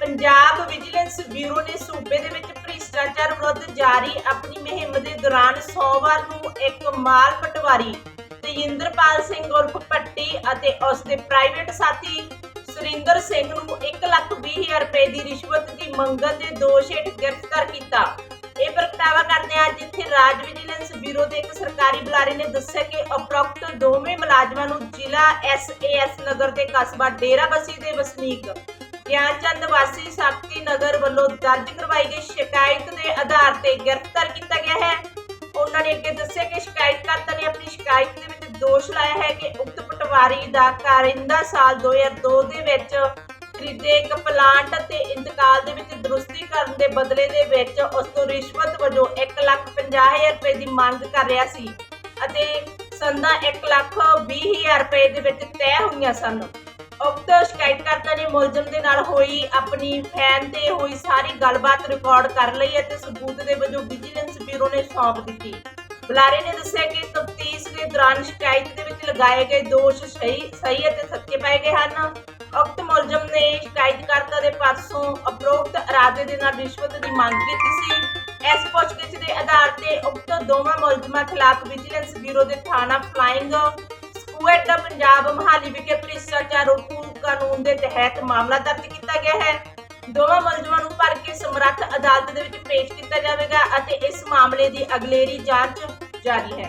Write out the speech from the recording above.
Punjab vigilance bureau ਨੇ ਸੂਬੇ ਦੇ ਵਿੱਚ ਭ੍ਰਿਸ਼ਟਾਚਾਰ ਵਿਰੁੱਧ ਜਾਰੀ ਆਪਣੀ ਮੁਹਿੰਮ ਦੇ ਦੌਰਾਨ ਸੋਮਵਾਰ ਨੂੰ ਇੱਕ ਮਾਲ ਪਟਵਾਰੀ ਤੇਜਿੰਦਰਪਾਲ ਸਿੰਘ ਉਰਫ ਭੱਟੀ ਅਤੇ ਉਸ ਦੇ ਪ੍ਰਾਈਵੇਟ ਸਾਥੀ ਸੁਰਿੰਦਰ ਸਿੰਘ ਨੂੰ 1,20,000 ਰੁਪਏ ਦੀ ਰਿਸ਼ਵਤ ਦੀ ਮੰਗਣ ਦੇ ਦੋਸ਼ ਹੇਠ ਗ੍ਰਿਫਤਾਰ ਕੀਤਾ। ਇਹ ਪ੍ਰਗਟਾਵਾ ਕਰਦੇ ਆ ਜਿੱਥੇ ਰਾਜ ਵਿਜੀਲੈਂਸ ਬਿਊਰੋ ਦੇ ਇੱਕ ਸਰਕਾਰੀ ਬੁਲਾਰੇ ਨੇ ਦੱਸਿਆ ਕਿ ਉਪਰੋਕਤ ਦੋਵੇਂ ਮੁਲਾਜ਼ਮਾਂ ਨੂੰ ਜ਼ਿਲ੍ਹਾ ਐਸਏਐਸ ਨਗਰ ਦੇ ਕਸਬਾ ਡੇਰਾਬੱਸੀ ਦੇ ਵਸਨੀਕ ਗਿਆਨਚੰਦ ਵਾਸੀ ਸ਼ਕਤੀ ਨਗਰ ਵੱਲੋਂ ਦਰਜ ਕਰਵਾਈ ਗਈ ਸ਼ਿਕਾਇਤ ਦੇ ਆਧਾਰ ਤੇ ਗ੍ਰਿਫਤਾਰ ਕੀਤਾ ਗਿਆ ਹੈ। ਉਹਨਾਂ ਨੇ ਅੱਗੇ ਦੱਸਿਆ ਕਿ ਸ਼ਿਕਾਇਤਕਰਤਾ ਨੇ ਆਪਣੀ ਸ਼ਿਕਾਇਤ ਦੇ ਵਿੱਚ ਦੋਸ਼ ਲਾਇਆ ਹੈ ਕਿ ਉਕਤ ਪਟਵਾਰੀ ਦਾ ਕਾਰਿੰਦਾ ਸਾਲ 2002 ਦੇ ਵਿੱਚ ਖਰੀਦੇ ਇੱਕ ਪਲਾਂਟ ਅਤੇ ਇੰਤਕਾਲ ਦੇ ਵਿੱਚ ਦਰੁਸਤੀ ਕਰਨ ਦੇ ਬਦਲੇ ਦੇ ਵਿੱਚ ਉਸ ਤੋਂ ਰਿਸ਼ਵਤ ਵਜੋਂ 1,50,000 ਰੁਪਏ ਦੀ ਮੰਗ ਕਰ ਰਿਹਾ ਸੀ ਅਤੇ ਸੰਦਾ 1,20,000 ਰੁਪਏ ਦੇ ਵਿੱਚ ਤੈਅ ਹੋਈਆਂ ਸਨ। ਉਕਤ ਸ਼ਿਕਾਇਤਕਰਤਾ ਨੇ ਮੁਲਜ਼ਮ ਦੇ ਨਾਲ ਹੋਈ, ਆਪਣੀ ਫੈਨ ਤੇ ਹੋਈ ਸਾਰੀ ਗੱਲਬਾਤ ਰਿਕਾਰਡ ਕਰ ਲਈ ਅਤੇ ਸਬੂਤ ਦੇ ਵਜੋਂ ਵਿਜੀਲੈਂਸ ਬਿਊਰੋ ਨੇ ਸੌਂਪ ਦਿੱਤੀ। ਬੁਲਾਰੇ ਨੇ ਦੱਸਿਆ ਕਿ ਤਫਤੀਸ਼ ਦੇ ਦੌਰਾਨ ਸ਼ਿਕਾਇਤ ਦੇ ਵਿੱਚ ਲਗਾਏ ਗਏ ਦੋਸ਼ ਸਹੀ ਸਹੀ ਅਤੇ ਸੱਚੇ ਪਾਏ ਗਏ ਹਨ। ਉਕਤ ਮੁਲਜ਼ਮ ਨੇ ਸ਼ਿਕਾਇਤਕਰਤਾ ਦੇ ਪਾਸੋਂ ਅਪਰੋਕਤ ਇਰਾਦੇ ਦੇ ਨਾਲ ਰਿਸ਼ਵਤ ਦੀ ਮੰਗ ਕੀਤੀ ਸੀ। ਇਸ ਪੁੱਛਗਿੱਛ ਦੇ ਆਧਾਰ ਤੇ ਉਕਤ ਦੋਵਾਂ ਮੁਲਜ਼ਮਾਂ ਖਿਲਾਫ ਵਿਜੀਲੈਂਸ ਬਿਊਰੋ ਦੇ ਥਾਣਾ ਫਲਾਇੰਗ ਸਕੁਐਡ ਪੰਜਾਬ ਮਹਾਲੀ ਵਿਖੇ ਭ੍ਰਿਸ਼ਟਾਚਾਰ ਰੋਕੂ ਕਾਨੂੰਨ ਦੇ ਤਹਿਤ ਮਾਮਲਾ ਦਰਜ ਕੀਤਾ ਗਿਆ ਹੈ। ਦੋਵਾਂ ਮੁਲਜ਼ਮਾਂ ਨੂੰ ਭਰ ਕੇ ਸਮਰੱਥ ਅਦਾਲਤ ਦੇ ਵਿੱਚ ਪੇਸ਼ ਕੀਤਾ ਜਾਵੇਗਾ ਅਤੇ ਇਸ ਮਾਮਲੇ ਦੀ ਅਗਲੇਰੀ ਜਾਂਚ ਜਾਰੀ ਹੈ।